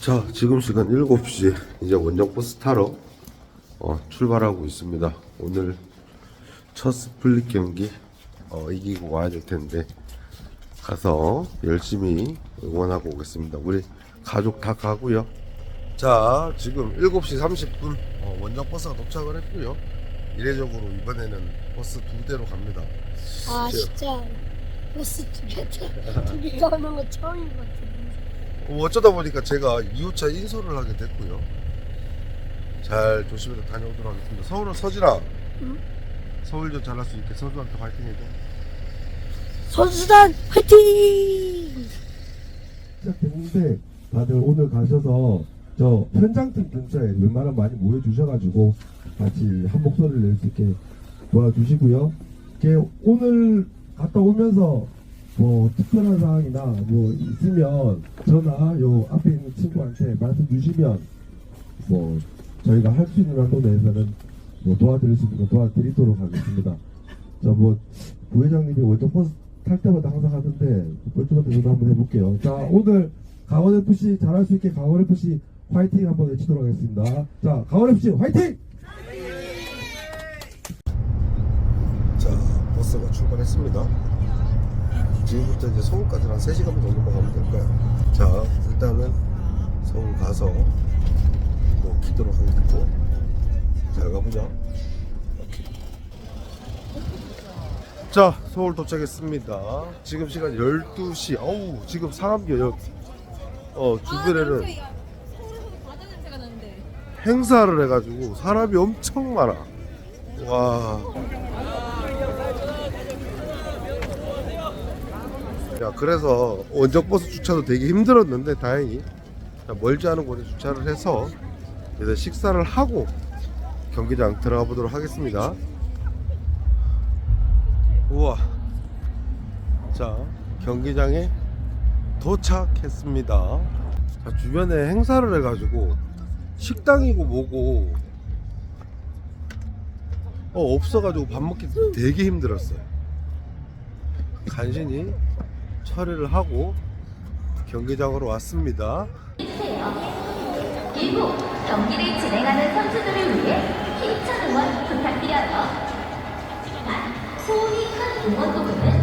자, 지금 시간 7시. 이제 원정버스 타러 어, 출발하고 있습니다. 오늘 첫 스플릿 경기 어, 이기고 와야 될 텐데 가서 열심히 응원하고 오겠습니다. 우리 가족 다 가고요. 자, 지금 7시 30분 어, 원정버스가 도착을 했고요. 이례적으로 이번에는 버스 두 대로 갑니다. 아 진짜 버스 두개 가는 거 처음인 것 같은데. 어, 어쩌다 보니까 제가 2호차 인솔을 하게 됐고요. 잘 조심해서 다녀오도록 하겠습니다. 서울은 서진아. 응? 서울전 잘할 수 있게 선수한테 화이팅 해줘. 선수단 화이팅! 시작됐는데 다들 오늘 가셔서 저 현장팀 근처에 웬만하면 많이 모여주셔가지고 같이 한 목소리를 낼 수 있게 도와주시고요. 이게 오늘 갔다 오면서 뭐 특별한 사항이나 뭐 있으면 저나 요 앞에 있는 친구한테 말씀 주시면 뭐 저희가 할 수 있는 한도 내에서는 뭐 도와드릴 수 있는 거 도와드리도록 하겠습니다. 저뭐 부회장님이 원정 버스 탈 때마다 항상 하던데 뻘쭘한데 저도 한번 해볼게요. 자 오늘 강원 FC 잘할 수 있게 강원 FC 화이팅 한번 외치도록 하겠습니다. 자 강원 FC 화이팅! 자, 버스가 출발했습니다. 지금부터 이제 서울까지 한 3시간 정도만 가면 될 거야. 자, 일단은 서울 가서 뭐 기도록 하겠고. 잘 가보자. 자, 서울 도착했습니다. 지금 시간 12시. 어우, 지금 사람이 여, 어, 주변에는 서울에서도 과자 냄새가 나는데. 행사를 해가지고 사람이 엄청 많아. 와. 야, 그래서 원정버스 주차도 되게 힘들었는데 다행히 자, 멀지 않은 곳에 주차를 해서 이제 식사를 하고 경기장 들어가 보도록 하겠습니다. 우와. 자, 경기장에 도착했습니다. 자, 주변에 행사를 해가지고 식당이고 뭐고 어, 없어가지고 밥 먹기 되게 힘들었어요. 간신히 처리를 하고 경기장으로 왔습니다. 이후 경기를 진행하는 선수들을 위해 힘찬 응원 부탁드려요. 단, 소음이 큰 응원 도구는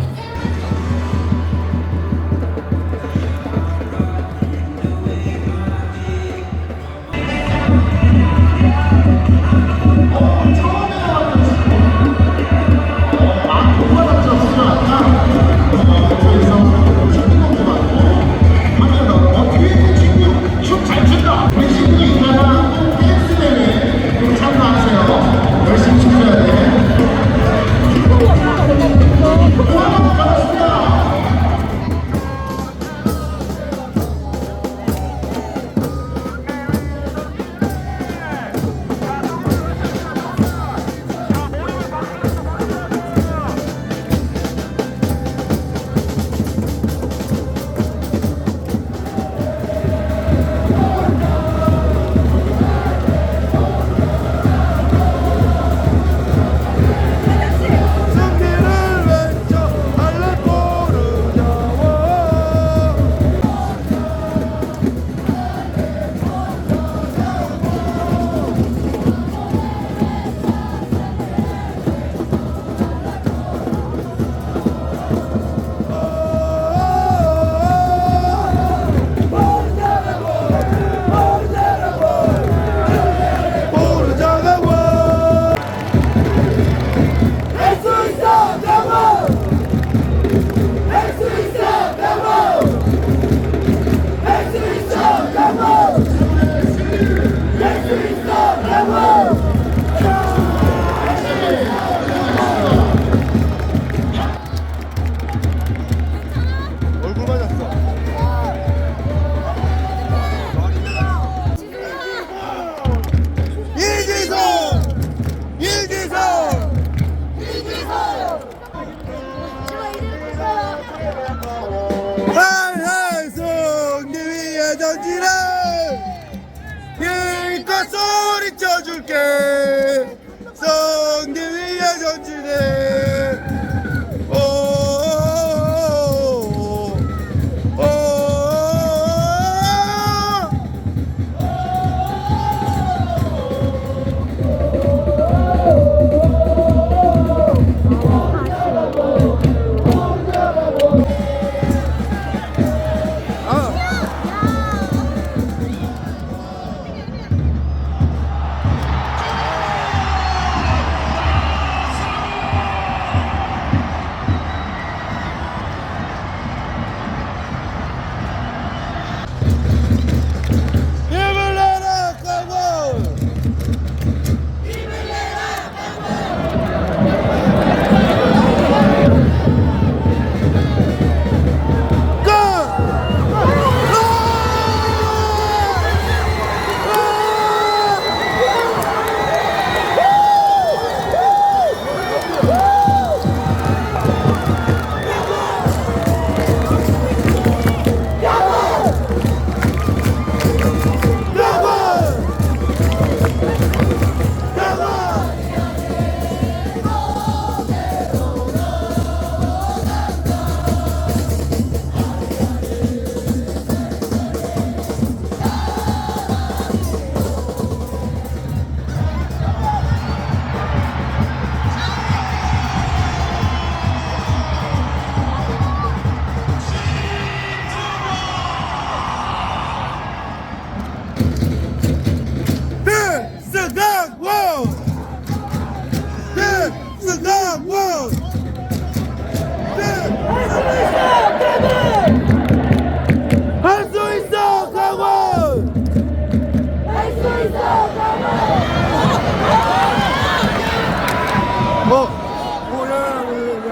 소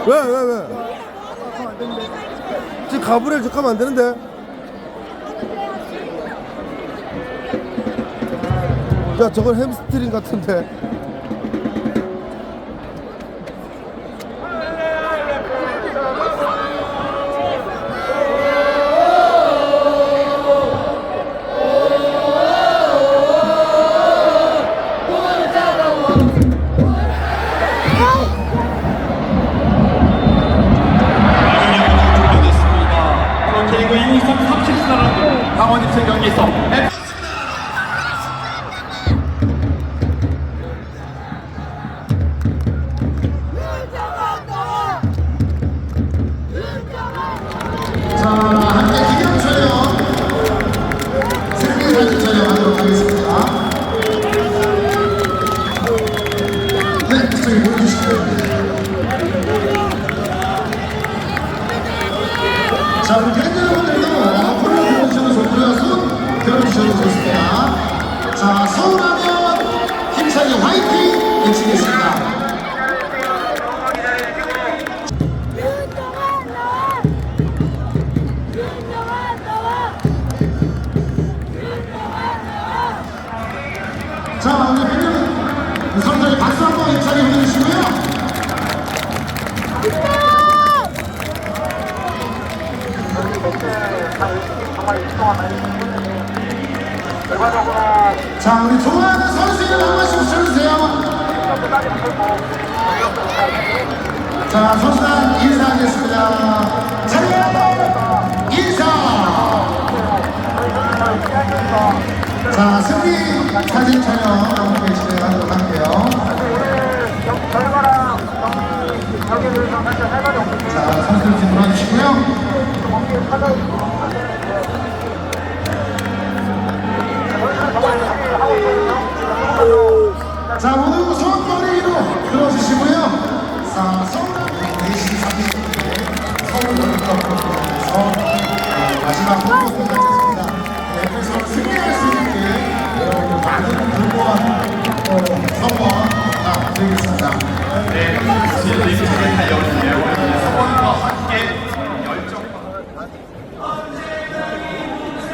왜, 왜, 왜? 지금 가브리엘 족하면 안 되는데. 야, 저건 햄스트링 같은데. 자, 우리 팬 여러분들도 앞으로 들어주셔도 좋고요. 손 들어주셔도 좋습니다. 자, 서울하면 힘차게 화이팅 외치겠습니다.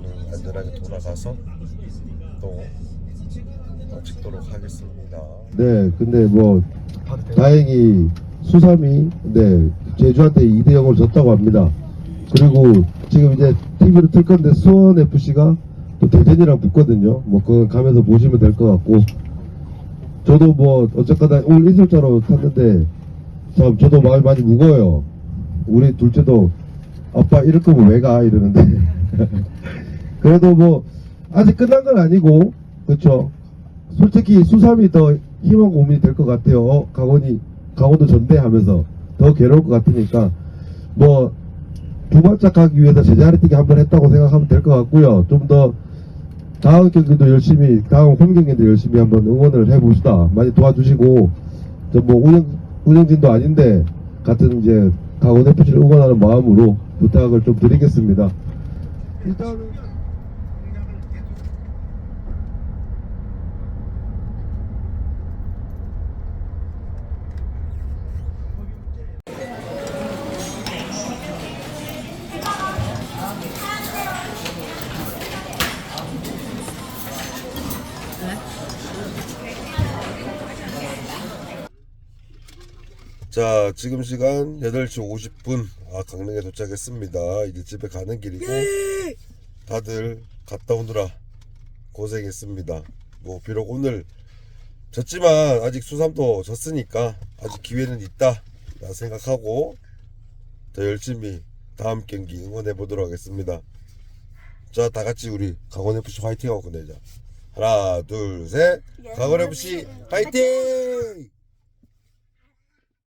강릉 안전하게 돌아가서 또 어, 찍도록 하겠습니다 네, 근데 뭐 다행히 수삼이 네 제주한테 2대 0으로 졌다고 합니다. 그리고 지금 이제 TV로 틀 건데 수원 FC가 또 대전이랑 붙거든요. 뭐 그거 가면서 보시면 될 것 같고 저도 뭐 어쨌거나 오늘 인솔자로 탔는데 참 저도 마음이 많이 무거워요. 우리 둘째도 아빠 이럴 거면 왜 가 이러는데 그래도 뭐 아직 끝난 건 아니고 그렇죠. 솔직히 수삼이 더 희망 고민이 될 것 같아요. 어, 강원이 강원도 전대하면서 더 괴로울 것 같으니까 뭐 두발짝 가기 위해서 제자리 뛰기 한번 했다고 생각하면 될 것 같고요. 좀 더 다음 경기도 열심히 다음 홈 경기도 열심히 한번 응원을 해봅시다. 많이 도와주시고 저뭐 운영 운영진도 아닌데 같은 이제 강원 FC를 응원하는 마음으로 부탁을 좀 드리겠습니다. 일단은 자 지금 시간 8시 50분 아 강릉에 도착했습니다 이제 집에 가는 길이고 다들 갔다 오느라 고생했습니다 뭐 비록 오늘 졌지만 아직 수삼도 졌으니까 아직 기회는 있다 라 생각하고 더 열심히 다음 경기 응원해 보도록 하겠습니다. 자, 다 같이 우리 강원 FC 화이팅 하고 끝내자. 하나, 둘, 셋. 강원 FC 화이팅!